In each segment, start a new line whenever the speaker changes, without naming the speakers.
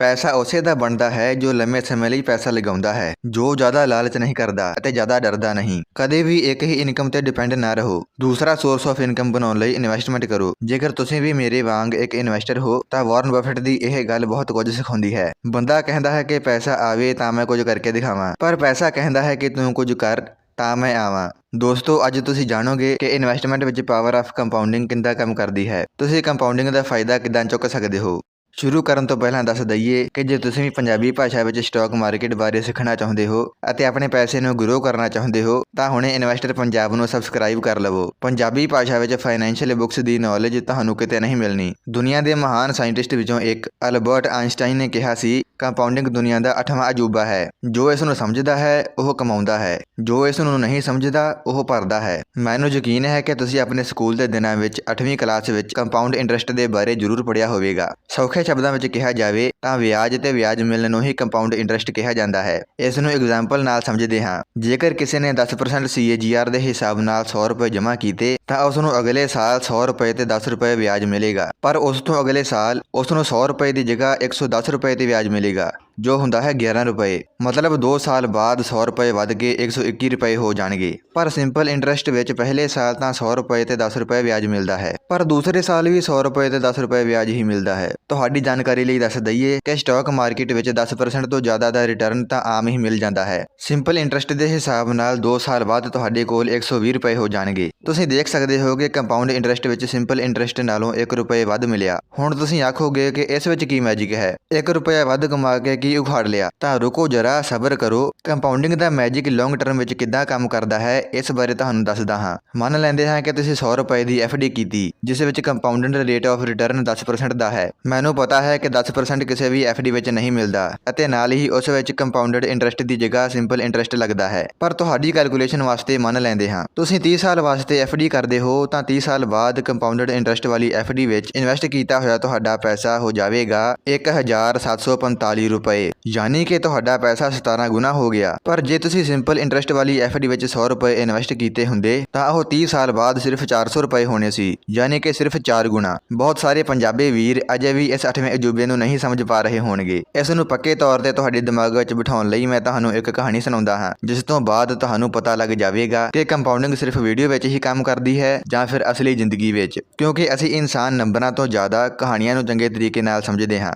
ਪੈਸਾ ਉਸੇ ਦਾ ਬਣਦਾ ਹੈ ਜੋ ਲੰਮੇ ਸਮੇਂ ਲਈ ਪੈਸਾ ਲਗਾਉਂਦਾ ਹੈ, ਜੋ ਜ਼ਿਆਦਾ ਲਾਲਚ ਨਹੀਂ ਕਰਦਾ ਅਤੇ ਜ਼ਿਆਦਾ ਡਰਦਾ ਨਹੀਂ। ਕਦੇ ਵੀ ਇੱਕ ਹੀ ਇਨਕਮ ਤੇ ਡਿਪੈਂਡ ਨਾ ਰਹੋ। ਦੂਸਰਾ ਸੋਰਸ ਆਫ ਇਨਕਮ ਬਣਾਉਣ ਲਈ ਇਨਵੈਸਟਮੈਂਟ ਕਰੋ। ਜੇਕਰ ਤੁਸੀਂ ਵੀ ਮੇਰੇ ਵਾਂਗ ਇੱਕ ਇਨਵੈਸਟਰ ਹੋ, ਤਾਂ ਵਾਰਨ ਬਫਟ ਦੀ ਇਹ ਗੱਲ ਬਹੁਤ ਕੁਝ ਸਿਖਾਉਂਦੀ ਹੈ। ਬੰਦਾ ਕਹਿੰਦਾ ਹੈ ਕਿ ਪੈਸਾ ਆਵੇ ਤਾਂ ਮੈਂ ਕੁਝ ਕਰਕੇ ਦਿਖਾਵਾਂ, ਪਰ ਪੈਸਾ ਕਹਿੰਦਾ ਹੈ ਕਿ ਤੂੰ ਕੁਝ ਕਰ ਤਾਂ ਮੈਂ ਆਵਾਂ। ਦੋਸਤੋ, ਅੱਜ ਤੁਸੀਂ ਜਾਣੋਗੇ ਕਿ ਇਨਵੈਸਟਮੈਂਟ ਵਿੱਚ ਪਾਵਰ ਆਫ ਕੰਪਾਊਂਡਿੰਗ ਕਿੰਦਾ ਕੰਮ ਕਰਦੀ ਹੈ। ਤੁਸੀਂ ਕੰਪਾਊਂਡਿੰਗ ਦਾ ਫਾਇਦਾ ਕਿੱਦਾਂ ਚੁੱਕ ਸਕਦੇ ਹੋ? ਸ਼ੁਰੂ ਕਰਨ ਤੋਂ ਪਹਿਲਾਂ ਦੱਸ ਦਈਏ ਕਿ ਜੇ ਤੁਸੀਂ ਵੀ ਪੰਜਾਬੀ ਭਾਸ਼ਾ ਵਿੱਚ ਸਟਾਕ ਮਾਰਕੀਟ ਬਾਰੇ ਸਿੱਖਣਾ ਚਾਹੁੰਦੇ ਹੋ ਅਤੇ ਆਪਣੇ ਪੈਸੇ ਨੂੰ ਗਰੋ ਕਰਨਾ ਚਾਹੁੰਦੇ ਹੋ, ਤਾਂ ਹੁਣੇ ਇਨਵੈਸਟਰ ਪੰਜਾਬ ਨੂੰ ਸਬਸਕ੍ਰਾਈਬ ਕਰ ਲਵੋ। ਪੰਜਾਬੀ ਭਾਸ਼ਾ ਵਿੱਚ ਫਾਈਨੈਂਸ਼ੀਅਲ ਬੁੱਕਸ ਦੀ ਨੌਲੇਜ ਤੁਹਾਨੂੰ ਕਿਤੇ ਨਹੀਂ ਮਿਲਣੀ। ਦੁਨੀਆ ਦੇ ਮਹਾਨ ਸਾਇੰਟਿਸਟ ਵਿੱਚੋਂ ਇੱਕ ਅਲਬਰਟ ਆਇਨਸਟਾਈਨ ਨੇ ਕਿਹਾ ਸੀ ਕੰਪਾਊਂਡਿੰਗ ਦੁਨੀਆ ਦਾ ਅੱਠਵਾਂ ਅਜੂਬਾ ਹੈ। ਜੋ ਇਸ ਨੂੰ ਸਮਝਦਾ ਹੈ, ਉਹ ਕਮਾਉਂਦਾ ਹੈ। ਜੋ ਇਸ ਨੂੰ ਨਹੀਂ ਸਮਝਦਾ, ਉਹ ਭਰਦਾ ਹੈ। ਮੈਨੂੰ ਯਕੀਨ ਹੈ ਕਿ ਤੁਸੀਂ ਆਪਣੇ ਸਕੂਲ ਦੇ ਦਿਨਾਂ ਵਿੱਚ 8ਵੀਂ ਕਲਾਸ ਵਿੱਚ ਕੰਪਾਊਂਡ ਇੰਟਰਸਟ ਦੇ ਬਾਰੇ ਜ਼ਰੂਰ ਪੜ੍ਹਿਆ ਹੋਵੇਗਾ। ਸੌਖੇ ਸ਼ਬਦਾਂ ਵਿੱਚ ਕਿਹਾ ਜਾਵੇ ਤਾਂ ਵਿਆਜ ਤੇ ਵਿਆਜ ਮਿਲਣ ਨੂੰ ਹੀ ਕੰਪਾਊਂਡ ਇੰਟਰਸਟ ਕਿਹਾ ਜਾਂਦਾ ਹੈ। ਇਸ ਨੂੰ ਐਗਜ਼ਾਮਪਲ ਨਾਲ ਸਮਝਦੇ ਹਾਂ। ਜੇਕਰ ਕਿਸੇ ਨੇ 10% CAGR ਦੇ ਹਿਸਾਬ ਨਾਲ 100 ਰੁਪਏ ਜਮ੍ਹਾਂ ਕੀਤੇ, ਤਾਂ ਉਸ ਨੂੰ ਅਗਲੇ ਸਾਲ 100 ਰੁਪਏ ਤੇ 10 ਰੁਪਏ ਵਿਆਜ ਮਿਲੇਗਾ। ਪਰ ਉਸ ਤੋਂ ਅਗਲੇ ਸਾਲ ਉਸ ਨੂੰ 100 ਰੁਪਏ ਦੀ ਜਗ੍ਹਾ 110 ਰੁਪਏ ਤੇ ਵਿਆਜ ਮਿਲੇਗਾ। ਜੋ ਹੁੰਦਾ ਹੈ 11 ਰੁਪਏ। ਮਤਲਬ 2 ਸਾਲ ਬਾਅਦ 100 ਰੁਪਏ ਵੱਧ ਕੇ 121 ਰੁਪਏ ਹੋ ਜਾਣਗੇ। ਪਰ ਸਿੰਪਲ ਇੰਟਰਸਟ ਵਿੱਚ ਪਹਿਲੇ ਸਾਲ ਤਾਂ 100 ਰੁਪਏ ਤੇ 10 ਰੁਪਏ ਵਿਆਜ ਮਿਲਦਾ ਹੈ। ਪਰ ਦੂਸਰੇ ਸਾਲ ਵੀ 100 ਰੁਪਏ ਤੇ 10 ਰੁਪਏ ਵਿਆਜ ਹੀ ਮਿਲਦਾ ਹੈ। ਤੁਹਾਡੀ ਜਾਣਕਾਰੀ ਲਈ ਦੱਸ ਦਈਏ ਕਿ ਸਟਾਕ ਮਾਰਕੀਟ ਵਿੱਚ 10% ਤੋਂ ਜ਼ਿਆਦਾ ਦਾ ਰਿਟਰਨ ਤਾਂ ਆਮ ਹੀ ਮਿਲ ਜਾਂਦਾ ਹੈ। ਸਿੰਪਲ ਇੰਟਰਸਟ ਦੇ ਹਿਸਾਬ ਨਾਲ 2 ਸਾਲ ਬਾਅਦ ਤੁਹਾਡੇ ਕੋਲ 120 ਰੁਪਏ ਹੋ ਜਾਣਗੇ। ਤੁਸੀਂ ਦੇਖ ਸਕਦੇ ਹੋ ਕਿ ਕੰਪਾਊਂਡ ਇੰਟਰਸਟ ਵਿੱਚ ਸਿੰਪਲ ਇੰਟਰਸਟ ਨਾਲੋਂ 1 ਰੁਪਏ ਵੱਧ ਮਿਲਿਆ। ਹੁਣ ਤੁਸੀਂ ਆਖੋਗੇ ਕਿ ਇਸ ਵਿੱਚ ਕੀ ਮੈਜਿਕ ਹੈ? 1 ਰੁਪਏ ਵੱਧ ਕਮਾ ਕੇ ਕੀ ਉਖਾੜ ਲਿਆ। ਤਾਂ ਰੁਕੋ ਜਰਾ, ਸਬਰ ਕਰੋ। ਕੰਪਾਊਂਡਿੰਗ ਦਾ ਮੈਜਿਕ ਲੌਂਗ ਟਰਮ ਵਿੱਚ ਕਿੱਦਾਂ ਕੰਮ ਕਰਦਾ ਹੈ, ਇਸ ਬਾਰੇ ਤੁਹਾਨੂੰ ਦੱਸਦਾ ਹਾਂ। ਮੰਨ ਲੈਂਦੇ ਹਾਂ ਕਿ ਤੁਸੀਂ 100 ਰੁਪਏ ਦੀ ਡੀ ਕੀਤੀ, ਜਿਸ ਵਿੱਚ ਕੰਪਾਊਂਡਡ ਰੇਟ ਆਫ ਰਿਟਰਨ 10% ਦਾ ਹੈ। ਮੈਨੂੰ ਪਤਾ ਹੈ ਕਿ 10% ਕਿਸੇ ਵੀ ਡੀ ਵਿੱਚ ਨਹੀਂ ਮਿਲਦਾ, ਅਤੇ ਨਾਲ ਹੀ ਉਸ ਵਿੱਚ ਕੰਪਾਊਂਡਡ ਇੰਟਰਸਟ ਦੀ ਜਗ੍ਹਾ ਸਿੰਪਲ ਇੰਟਰਸਟ ਲੱਗਦਾ ਹੈ। ਪਰ ਤੁਹਾਡੀ ਕੈਲਕੂਲੇਸ਼ਨ ਵਾਸਤੇ ਮੰਨ ਲੈਂਦੇ ਹਾਂ, ਤੁਸੀਂ 30 ਸਾਲ ਵਾਸਤੇ ਡੀ ਕਰਦੇ ਹੋ, ਤਾਂ 30 ਸਾਲ ਬਾਅਦ ਕੰਪਾਊਂਡਡ ਇੰਟਰਸਟ ਵਾਲੀ ਡੀ ਵਿੱਚ ਇਨਵੈਸਟ ਕੀਤਾ ਹੋਇਆ ਤੁਹਾਡਾ ਪੈਸਾ ਹੋ ਜਾਵੇਗਾ 1745 ਰੁਪਏ। ਯਾਨੀ ਕਿ ਤੁਹਾਡਾ ਪੈਸਾ 17 ਗੁਣਾ ਹੋ ਗਿਆ। ਪਰ ਜੇ ਤੁਸੀਂ ਸਿੰਪਲ ਇੰਟਰਸਟ ਵਾਲੀ ਡੀ ਵਿੱਚ 100 ਰੁਪਏ ਇਨਵੈਸਟ ਕੀਤੇ ਹੁੰਦੇ, ਤਾਂ ਉਹ 30 ਸਾਲ ਬਾਅਦ ਸਿਰਫ 400 ਰੁਪਏ ਹੋਣੇ ਸੀ। ਯਾਨੀ ਕਿ ਸਿਰਫ 4 ਗੁਣਾ। ਬਹੁਤ ਸਾਰੇ ਪੰਜਾਬੀ ਵੀਰ ਅਜੇ ਵੀ ਇਸ 8ਵੇਂ ਅਜੂਬੇ ਨੂੰ ਨਹੀਂ ਸਮਝ ਪਾ ਰਹੇ ਹੋਣਗੇ। ਇਸ ਨੂੰ ਪੱਕੇ ਤੌਰ ਤੇ ਤੁਹਾਡੇ ਦਿਮਾਗ ਵਿੱਚ ਬਿਠਾਉਣ ਲਈ ਮੈਂ ਤੁਹਾਨੂੰ ਇੱਕ ਕਹਾਣੀ ਸੁਣਾਉਂਦਾ ਹਾਂ, ਜਿਸ ਤੋਂ ਬਾਅਦ ਤੁਹਾਨੂੰ ਪਤਾ ਲੱਗ ਜਾਵੇਗਾ ਕਿ ਕੰਪਾਊਂਡਿੰਗ ਸਿਰਫ ਵੀਡੀਓ ਵਿੱਚ ਹੀ ਕੰਮ ਕਰਦੀ ਹੈ ਜਾਂ ਫਿਰ ਅਸਲੀ ਜ਼ਿੰਦਗੀ ਵਿੱਚ। ਕਿਉਂਕਿ ਅਸੀਂ ਇਨਸਾਨ ਨੰਬਰਾਂ ਤੋਂ ਜ਼ਿਆਦਾ ਕਹਾਣੀਆਂ ਨੂੰ ਚੰਗੇ ਤਰੀਕੇ ਨਾਲ ਸਮਝਦੇ ਹਾਂ।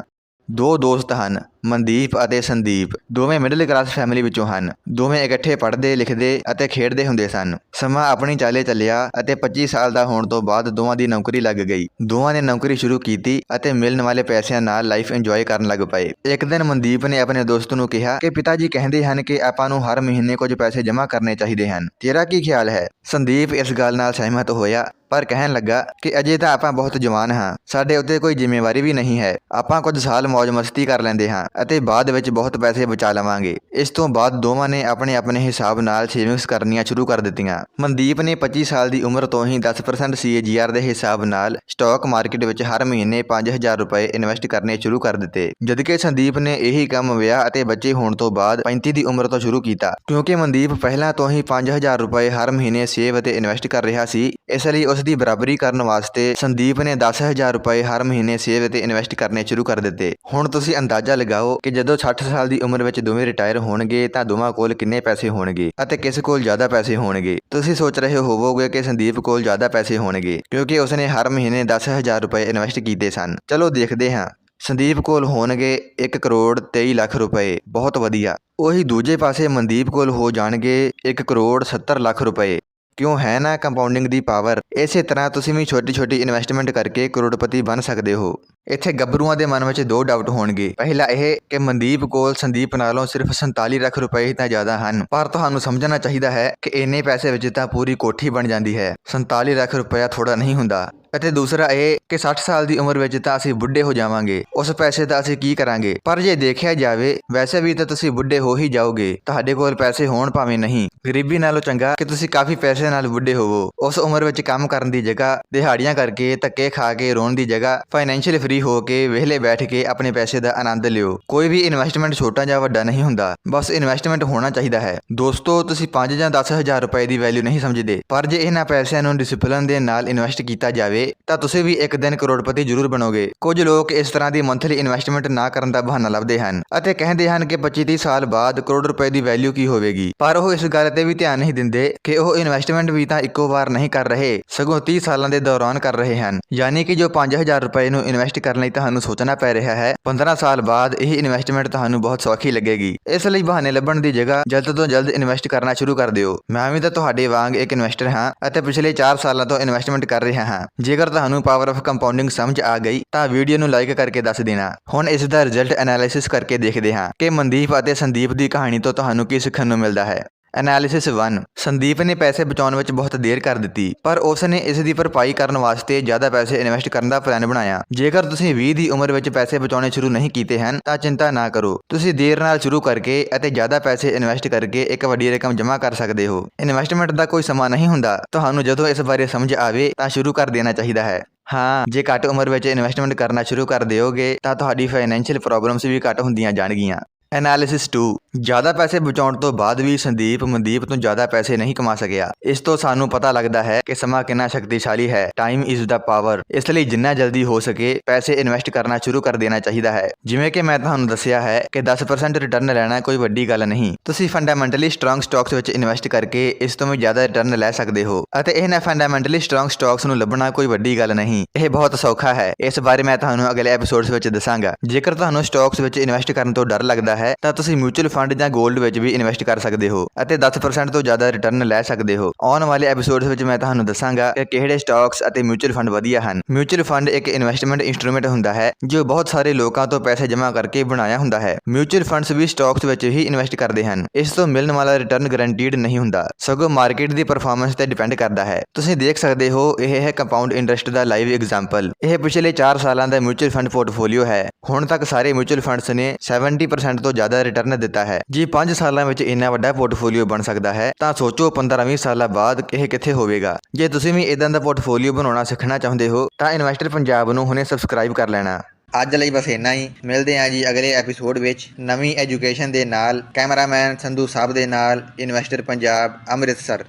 ਦੋ ਦੋਸਤ ਹਨ, ਮਨਦੀਪ ਅਤੇ ਸੰਦੀਪ। ਦੋਵੇਂ ਮਿਡਲ ਕਲਾਸ ਫੈਮਿਲੀ ਵਿੱਚੋਂ ਹਨ। ਦੋਵੇਂ ਇਕੱਠੇ ਪੜ੍ਹਦੇ, ਲਿਖਦੇ ਅਤੇ ਖੇਡਦੇ ਹੁੰਦੇ ਸਨ। ਸਮਾਂ ਆਪਣੀ ਚਾਲੇ ਚੱਲਿਆ ਅਤੇ 25 ਸਾਲ ਦਾ ਹੋਣ ਤੋਂ ਬਾਅਦ ਦੋਵਾਂ ਦੀ ਨੌਕਰੀ ਲੱਗ ਗਈ। ਦੋਵਾਂ ਨੇ ਨੌਕਰੀ ਸ਼ੁਰੂ ਕੀਤੀ ਅਤੇ ਮਿਲਣ ਵਾਲੇ ਪੈਸਿਆਂ ਨਾਲ ਲਾਈਫ ਇੰਜੋਏ ਕਰਨ ਲੱਗ ਪਏ। ਇੱਕ ਦਿਨ ਮਨਦੀਪ ਨੇ ਆਪਣੇ ਦੋਸਤ ਨੂੰ ਕਿਹਾ ਕਿ ਪਿਤਾ ਜੀ ਕਹਿੰਦੇ ਹਨ ਕਿ ਆਪਾਂ ਨੂੰ ਹਰ ਮਹੀਨੇ ਕੁਝ ਪੈਸੇ ਜਮ੍ਹਾਂ ਕਰਨੇ ਚਾਹੀਦੇ ਹਨ। ਤੇਰਾ ਕੀ ਖਿਆਲ ਹੈ? ਸੰਦੀਪ ਇਸ ਗੱਲ ਨਾਲ ਸਹਿਮਤ ਹੋਇਆ ਪਰ ਕਹਿਣ ਲੱਗਾ ਕਿ ਅਜੇ ਤਾਂ ਆਪਾਂ ਬਹੁਤ ਜਵਾਨ ਹਾਂ। ਸਾਡੇ ਉੱਤੇ ਕੋਈ ਜ਼ਿੰਮੇਵਾਰੀ ਵੀ ਨਹੀਂ ਹੈ। ਆਪਾਂ ਕੁਝ ਸਾਲ ਮौज ਮਸਤੀ ਕਰ ਲੈਂਦੇ ਹਾਂ ਅਤੇ ਬਾਅਦ ਵਿੱਚ ਬਹੁਤ ਪੈਸੇ ਬਚਾ ਲਵਾਂਗੇ। ਇਸ ਤੋਂ ਬਾਅਦ ਦੋਵਾਂ ਨੇ ਆਪਣੇ ਆਪਣੇ ਹਿਸਾਬ ਨਾਲ ਸੇਵਿੰਗਸ ਕਰਨੀਆਂ ਸ਼ੁਰੂ ਕਰ ਦਿੱਤੀਆਂ। ਮਨਦੀਪ ਨੇ 25 ਸਾਲ ਦੀ ਉਮਰ ਤੋਂ ਹੀ 10% CAGR ਦੇ ਹਿਸਾਬ ਨਾਲ ਸਟਾਕ ਮਾਰਕੀਟ ਵਿੱਚ ਹਰ ਮਹੀਨੇ 5000 ਰੁਪਏ ਇਨਵੈਸਟ ਕਰਨੇ ਸ਼ੁਰੂ ਕਰ ਦਿੱਤੇ। ਜਦਕਿ ਸੰਦੀਪ ਨੇ ਇਹੀ ਕੰਮ ਵਿਆਹ ਅਤੇ ਬੱਚੇ ਹੋਣ ਤੋਂ ਬਾਅਦ 35 ਦੀ ਉਮਰ ਤੋਂ ਸ਼ੁਰੂ ਕੀਤਾ। ਕਿਉਂਕਿ ਮਨਦੀਪ ਪਹਿਲਾਂ ਤੋਂ ਹੀ 5000 ਰੁਪਏ ਹਰ ਮਹੀਨੇ ਸੇਵ ਅਤੇ ਇਨਵੈਸਟ ਕਰ ਰਿਹਾ ਸੀ, ਇਸ ਲਈ ਉਸ ਦੀ ਬਰਾਬਰੀ ਕਰਨ ਵਾਸਤੇ ਸੰਦੀਪ ਨੇ 10000 ਰੁਪਏ ਹਰ ਮਹੀਨੇ ਸੇਵ ਤੇ ਇਨਵੈਸਟ ਕਰਨੇ ਸ਼ੁਰੂ ਕਰ ਦਿੱਤੇ। ਹੁਣ ਤੁਸੀਂ ਅੰਦਾਜ਼ਾ ਲਗਾਓ ਕਿ ਜਦੋਂ 60 ਸਾਲ ਦੀ ਉਮਰ ਵਿੱਚ ਦੋਵੇਂ ਰਿਟਾਇਰ ਹੋਣਗੇ ਤਾਂ ਦੋਵਾਂ ਕੋਲ ਕਿੰਨੇ ਪੈਸੇ ਹੋਣਗੇ ਅਤੇ ਕਿਸ ਕੋਲ ਜ਼ਿਆਦਾ ਪੈਸੇ ਹੋਣਗੇ? ਤੁਸੀਂ ਸੋਚ ਰਹੇ ਹੋਵੋਗੇ ਕਿ ਸੰਦੀਪ ਕੋਲ ਜ਼ਿਆਦਾ ਪੈਸੇ ਹੋਣਗੇ, ਕਿਉਂਕਿ ਉਸਨੇ ਹਰ ਮਹੀਨੇ 10000 ਰੁਪਏ ਇਨਵੈਸਟ ਕੀਤੇ ਸਨ। ਚਲੋ ਦੇਖਦੇ ਹਾਂ। ਸੰਦੀਪ ਕੋਲ ਹੋਣਗੇ 1 ਕਰੋੜ 23 ਲੱਖ ਰੁਪਏ। ਬਹੁਤ ਵਧੀਆ। ਉਹੀ ਦੂਜੇ ਪਾਸੇ ਮਨਦੀਪ ਕੋਲ ਹੋ ਜਾਣਗੇ 1 ਕਰੋੜ 70 ਲੱਖ ਰੁਪਏ। ਕਿਉਂ ਹੈ ਨਾ ਕੰਪਾਊਂਡਿੰਗ ਦੀ ਪਾਵਰ ਇਸੇ ਤਰ੍ਹਾਂ ਤੁਸੀਂ ਵੀ ਛੋਟੀ ਛੋਟੀ ਇਨਵੈਸਟਮੈਂਟ ਕਰਕੇ ਕਰੋੜਪਤੀ ਬਣ ਸਕਦੇ ਹੋ। ਇੱਥੇ ਗੱਭਰੂਆਂ ਦੇ ਮਨ ਵਿੱਚ ਦੋ ਡਾਊਟ ਹੋਣਗੇ। ਪਹਿਲਾ ਇਹ ਕਿ ਮਨਦੀਪ ਕੋਲ ਸੰਦੀਪ ਨਾਲੋਂ ਸਿਰਫ 47 ਲੱਖ ਰੁਪਏ ਹੀ ਤਾਂ ਜ਼ਿਆਦਾ ਹਨ। ਪਰ ਤੁਹਾਨੂੰ ਸਮਝਣਾ ਚਾਹੀਦਾ ਹੈ ਕਿ ਇੰਨੇ ਪੈਸੇ ਵਿੱਚ ਤਾਂ ਪੂਰੀ ਕੋਠੀ ਬਣ ਜਾਂਦੀ ਹੈ। 47 ਲੱਖ ਰੁਪਇਆ ਥੋੜਾ ਨਹੀਂ ਹੁੰਦਾ। ਅਤੇ ਦੂਸਰਾ ਇਹ ਕਿ 60 ਸਾਲ ਦੀ ਉਮਰ ਵਿੱਚ ਤਾਂ ਅਸੀਂ ਬੁੱਢੇ ਹੋ ਜਾਵਾਂਗੇ। ਉਸ ਪੈਸੇ ਦਾ ਅਸੀਂ ਕੀ ਕਰਾਂਗੇ? ਪਰ ਜੇ ਦੇਖਿਆ ਜਾਵੇ, ਵੈਸੇ ਵੀ ਤਾਂ ਤੁਸੀਂ ਬੁੱਢੇ ਹੋ ਹੀ ਜਾਓਗੇ। ਤੁਹਾਡੇ ਕੋਲ ਪੈਸੇ ਹੋਣ ਭਾਵੇਂ ਨਹੀਂ। ਗਰੀਬੀ ਨਾਲੋਂ ਚੰਗਾ ਕਿ ਤੁਸੀਂ ਕਾਫੀ ਪੈਸੇ ਨਾਲ ਬੁੱਢੇ ਹੋਵੋ। ਉਸ ਉਮਰ ਵਿੱਚ ਕੰਮ ਕਰਨ ਦੀ ਜਗ੍ਹਾ, ਦਿਹਾੜੀਆਂ ਕਰਕੇ, ਧੱਕੇ ਖਾ ਕੇ, ਰੋਣ ਦੀ ਜਗ੍ਹਾ ਫਾਈਨੈਂਸ਼ੀਅਲ ਫ੍ਰੀ ਹੋ ਕੇ, ਵਿਹਲੇ ਬੈਠ ਕੇ ਆਪਣੇ ਪੈਸੇ ਦਾ ਆਨੰਦ ਲਿਓ। ਕੋਈ ਵੀ ਇਨਵੈਸਟਮੈਂਟ ਛੋਟਾ ਜਾਂ ਵੱਡਾ ਨਹੀਂ ਹੁੰਦਾ। ਬਸ ਇਨਵੈਸਟਮੈਂਟ ਹੋਣਾ ਚਾਹੀਦਾ ਹੈ। ਦੋਸਤੋ, ਤੁਸੀਂ 5 ਜਾਂ 10000 ਰੁਪਏ ਦੀ ਵੈਲਿਊ ਨਹੀਂ ਸਮਝਦੇ। ਪਰ ਜੇ ਇਹਨਾਂ ਪੈਸਿਆਂ ਨੂੰ ਡਿਸਪਲਿਨ ਦੇ ਨਾਲ ਇਨਵੈਸਟ ਕੀਤਾ ਜਾਵੇ ਤਾਂ ਤੁਸੀਂ ਵੀ ਇੱਕ ਦਿਨ ਕਰੋੜਪਤੀ ਜ਼ਰੂਰ ਬਣੋਗੇ। ਕੁਝ ਲੋਕ ਇਸ ਤਰ੍ਹਾਂ ਦੀ ਮੰਥਲੀ ਇਨਵੈਸਟਮੈਂਟ ਨਾ ਕਰਨ ਦਾ ਬਹਾਨਾ ਲੱਭਦੇ ਹਨ ਅਤੇ ਕਹਿੰਦੇ ਹਨ ਕਿ 25-30 ਸਾਲ ਬਾਅਦ ਕਰੋੜ ਰੁਪਏ ਦੀ ਵੈਲਿਊ ਕੀ ਹੋਵੇਗੀ। ਪਰ ਉਹ ਇਸ ਗੱਲ ਤੇ ਵੀ ਧਿਆਨ ਨਹੀਂ ਦਿੰਦੇ ਕਿ ਉਹ ਇਨਵੈਸਟਮੈਂਟ ਵੀ ਤਾਂ ਇੱਕੋ ਵਾਰ ਨਹੀਂ ਕਰ ਰਹੇ, ਸਗੋਂ 30 ਸਾਲਾਂ ਦੇ ਦੌਰਾਨ ਕਰ ਰਹੇ ਹਨ। ਯਾਨੀ ਕਿ ਜੋ 5000 ਰੁਪਏ ਨੂੰ ਇਨਵੈਸਟ ਕਰਨ ਲਈ ਤੁਹਾਨੂੰ ਸੋਚਣਾ ਪੈ ਰਿਹਾ ਹੈ 15 ਸਾਲ ਬਾਅਦ ਇਹ ਇਨਵੈਸਟਮੈਂਟ ਤੁਹਾਨੂੰ ਬਹੁਤ ਸੌਖੀ ਲੱਗੇਗੀ। ਇਸ ਲਈ ਬਹਾਨੇ ਲੱਭਣ ਦੀ ਜਗ੍ਹਾ ਜਲਦ ਤੋਂ ਜਲਦ ਇਨਵੈਸਟ ਕਰਨਾ ਸ਼ੁਰੂ ਕਰ ਦਿਓ। ਮੈਂ ਵੀ ਤਾਂ ਤੁਹਾਡੇ ਵਾਂਗ ਇੱਕ ਇਨਵੈਸਟਰ ਹਾਂ ਅਤੇ ਪਿਛਲੇ 4 ਸਾਲਾਂ ਤੋਂ ਇਨਵੈਸਟਮੈਂਟ ਕਰ ਰਿਹਾ ਹਾਂ। ਜੇਕਰ ਤੁਹਾਨੂੰ ਪਾਵਰ ਆਫ ਕੰਪਾਊਂਡਿੰਗ ਸਮਝ ਆ ਗਈ, ਤਾਂ ਵੀਡੀਓ ਨੂੰ ਲਾਈਕ ਕਰਕੇ ਦੱਸ ਦੇਣਾ। ਹੁਣ ਇਸ ਦਾ ਰਿਜ਼ਲਟ ਐਨਾਲਿਸਿਸ ਕਰਕੇ ਦੇਖਦੇ ਹਾਂ ਕਿ ਮਨਦੀਪ ਅਤੇ ਸੰਦੀਪ ਦੀ ਕਹਾਣੀ ਤੋਂ ਤੁਹਾਨੂੰ ਕੀ ਸਿੱਖਣ ਨੂੰ ਮਿਲਦਾ ਹੈ। ਐਨਾਲਿਸਿਸ 1 ਸੰਦੀਪ ਨੇ ਪੈਸੇ ਬਚਾਉਣ ਵਿੱਚ ਬਹੁਤ ਦੇਰ ਕਰ ਦਿੱਤੀ, ਪਰ ਉਸ ਨੇ ਇਸ ਦੀ ਭਰਪਾਈ ਕਰਨ ਵਾਸਤੇ ਜ਼ਿਆਦਾ ਪੈਸੇ ਇਨਵੈਸਟ ਕਰਨ ਦਾ ਪਲਾਨ ਬਣਾਇਆ। ਜੇਕਰ ਤੁਸੀਂ 20 ਦੀ ਉਮਰ ਵਿੱਚ ਪੈਸੇ ਬਚਾਉਣੇ ਸ਼ੁਰੂ ਨਹੀਂ ਕੀਤੇ ਹਨ, ਤਾਂ ਚਿੰਤਾ ਨਾ ਕਰੋ। ਤੁਸੀਂ ਦੇਰ ਨਾਲ ਸ਼ੁਰੂ ਕਰਕੇ ਅਤੇ ਜ਼ਿਆਦਾ ਪੈਸੇ ਇਨਵੈਸਟ ਕਰਕੇ ਇੱਕ ਵੱਡੀ ਰਕਮ ਜਮ੍ਹਾਂ ਕਰ ਸਕਦੇ ਹੋ। ਇਨਵੈਸਟਮੈਂਟ ਦਾ ਕੋਈ ਸਮਾਂ ਨਹੀਂ ਹੁੰਦਾ। ਤੁਹਾਨੂੰ ਜਦੋਂ ਇਸ ਬਾਰੇ ਸਮਝ ਆਵੇ, ਤਾਂ ਸ਼ੁਰੂ ਕਰ ਦੇਣਾ ਚਾਹੀਦਾ ਹੈ। ਹਾਂ, ਜੇ ਘੱਟ ਉਮਰ ਵਿੱਚ ਇਨਵੈਸਟਮੈਂਟ ਕਰਨਾ ਸ਼ੁਰੂ ਕਰ ਦਿਓਗੇ, ਤਾਂ ਤੁਹਾਡੀ ਫਾਈਨੈਂਸ਼ੀਅਲ ਪ੍ਰੋਬਲਮਸ ਵੀ ਘੱਟ ਹੁੰਦੀਆਂ ਜਾਣਗੀਆਂ। ਐਨਾਲਿਸਿਸ 2 ਜ਼ਿਆਦਾ ਪੈਸੇ ਬਚਾਉਣ ਤੋਂ ਬਾਅਦ ਵੀ ਸੰਦੀਪ ਮਨਦੀਪ ਤੋਂ ਜ਼ਿਆਦਾ ਪੈਸੇ ਨਹੀਂ ਕਮਾ ਸਕਿਆ। ਇਸ ਤੋਂ ਸਾਨੂੰ ਪਤਾ ਲੱਗਦਾ ਹੈ ਕਿ ਸਮਾਂ ਕਿੰਨਾ ਸ਼ਕਤੀਸ਼ਾਲੀ ਹੈ। ਟਾਈਮ ਇਜ਼ ਦਾ ਪਾਵਰ ਇਸ ਲਈ ਜਿੰਨਾ ਜਲਦੀ ਹੋ ਸਕੇ, ਪੈਸੇ ਇਨਵੈਸਟ ਕਰਨਾ ਸ਼ੁਰੂ ਕਰ ਦੇਣਾ ਚਾਹੀਦਾ ਹੈ। ਜਿਵੇਂ ਕਿ ਮੈਂ ਤੁਹਾਨੂੰ ਦੱਸਿਆ ਹੈ ਕਿ 10% ਰਿਟਰਨ ਲੈਣਾ ਕੋਈ ਵੱਡੀ ਗੱਲ ਨਹੀਂ। ਤੁਸੀਂ ਫੰਡਾਮੈਂਟਲੀ ਸਟਰੋਂਗ ਸਟਾਕਸ ਵਿੱਚ ਇਨਵੈਸਟ ਕਰਕੇ ਇਸ ਤੋਂ ਵੀ ਜ਼ਿਆਦਾ ਰਿਟਰਨ ਲੈ ਸਕਦੇ ਹੋ। ਅਤੇ ਇਹਨਾਂ ਫੰਡਾਮੈਂਟਲੀ ਸਟਰੋਂਗ ਸਟਾਕਸ ਨੂੰ ਲੱਭਣਾ ਕੋਈ ਵੱਡੀ ਗੱਲ ਨਹੀਂ। ਇਹ ਬਹੁਤ ਸੌਖਾ ਹੈ। ਇਸ ਬਾਰੇ ਮੈਂ ਤੁਹਾਨੂੰ ਅਗਲੇ ਐਪੀਸੋਡਸ ਵਿੱਚ ਦੱਸਾਂਗਾ। ਜੇਕਰ ਤੁਹਾਨੂੰ ਸਟਾਕਸ ਵਿੱਚ ਇਨਵੈਸਟ ਕਰਨ ਤੋਂ ਡਰ ਲੱਗਦਾ ਹੈ, ਤਾਂ ਤੁਸੀਂ ਮਿਊਚੁਅਲ ਫੰਡ ਫੰਡ ਜਾਂ 골ਡ ਵਿੱਚ ਵੀ ਇਨਵੈਸਟ ਕਰ ਸਕਦੇ ਹੋ ਅਤੇ 10% ਤੋਂ ਜ਼ਿਆਦਾ ਰਿਟਰਨ ਲੈ ਸਕਦੇ ਹੋ। ਆਉਣ ਵਾਲੇ ਐਪੀਸੋਡਸ ਵਿੱਚ ਮੈਂ ਤੁਹਾਨੂੰ ਦੱਸਾਂਗਾ ਕਿ ਕਿਹੜੇ ਸਟਾਕਸ ਅਤੇ ਮਿਊਚੁਅਲ ਫੰਡ ਵਧੀਆ ਹਨ। ਮਿਊਚੁਅਲ ਫੰਡ ਇੱਕ ਇਨਵੈਸਟਮੈਂਟ ਇਨਸਟਰੂਮੈਂਟ ਹੁੰਦਾ ਹੈ, ਜੋ ਬਹੁਤ ਸਾਰੇ ਲੋਕਾਂ ਤੋਂ ਪੈਸੇ ਜਮ੍ਹਾਂ ਕਰਕੇ ਬਣਾਇਆ ਹੁੰਦਾ ਹੈ। ਮਿਊਚੁਅਲ ਫੰਡਸ ਵੀ ਸਟਾਕਸ ਵਿੱਚ ਹੀ ਇਨਵੈਸਟ ਕਰਦੇ ਹਨ। ਇਸ ਤੋਂ ਮਿਲਣ ਵਾਲਾ ਰਿਟਰਨ ਗਾਰੰਟੀਡ ਨਹੀਂ ਹੁੰਦਾ। ਸਗੋਂ ਮਾਰਕੀਟ ਦੀ ਪਰਫਾਰਮੈਂਸ ਤੇ ਡਿਪੈਂਡ ਕਰਦਾ ਹੈ। ਤੁਸੀਂ ਦੇਖ ਸਕਦੇ ਹੋ, ਇਹ ਹੈ ਕੰਪਾਊਂਡ ਇੰਟਰਸਟ ਦਾ ਲਾਈਵ ਐਗਜ਼ਾਮਪਲ ਇਹ ਪਿਛਲੇ 4 ਸਾਲਾਂ ਦਾ ਮਿਊਚੁਅਲ ਫੰਡ ਪੋਰਟਫੋਲੀਓ ਹੈ। ਹੁਣ ਤੱਕ ਸਾਰੇ ਮਿਊਚੁਅਲ ਫੰਡਸ ਨੇ 70% ਤੋਂ ਜ਼ਿਆਦਾ ਰਿਟਰਨ ਦਿੱਤਾ ਹੈ। ਹੈ। ਜੇ 5 ਸਾਲਾਂ ਵਿੱਚ ਇੰਨਾ ਵੱਡਾ ਪੋਰਟਫੋਲੀਓ ਬਣ ਸਕਦਾ ਹੈ, ਤਾਂ ਸੋਚੋ 15-20 ਸਾਲਾਂ ਬਾਅਦ ਇਹ ਕਿੱਥੇ ਹੋਵੇਗਾ। ਜੇ ਤੁਸੀਂ ਵੀ ਇਦਾਂ ਦਾ ਪੋਰਟਫੋਲੀਓ ਬਣਾਉਣਾ ਸਿੱਖਣਾ ਚਾਹੁੰਦੇ ਹੋ, ਤਾਂ ਇਨਵੈਸਟਰ ਪੰਜਾਬ ਨੂੰ ਹੁਣੇ ਸਬਸਕ੍ਰਾਈਬ ਕਰ ਲੈਣਾ। ਅੱਜ ਲਈ ਬਸ ਇੰਨਾ ਹੀ। ਮਿਲਦੇ ਹਾਂ ਜੀ ਅਗਲੇ ਐਪੀਸੋਡ ਵਿੱਚ ਨਵੀਂ ਐਜੂਕੇਸ਼ਨ ਦੇ ਨਾਲ, ਕੈਮਰਾਮੈਨ ਸੰਧੂ ਸਾਹਿਬ ਦੇ ਨਾਲ, ਇਨਵੈਸਟਰ ਪੰਜਾਬ, ਅੰਮ੍ਰਿਤਸਰ।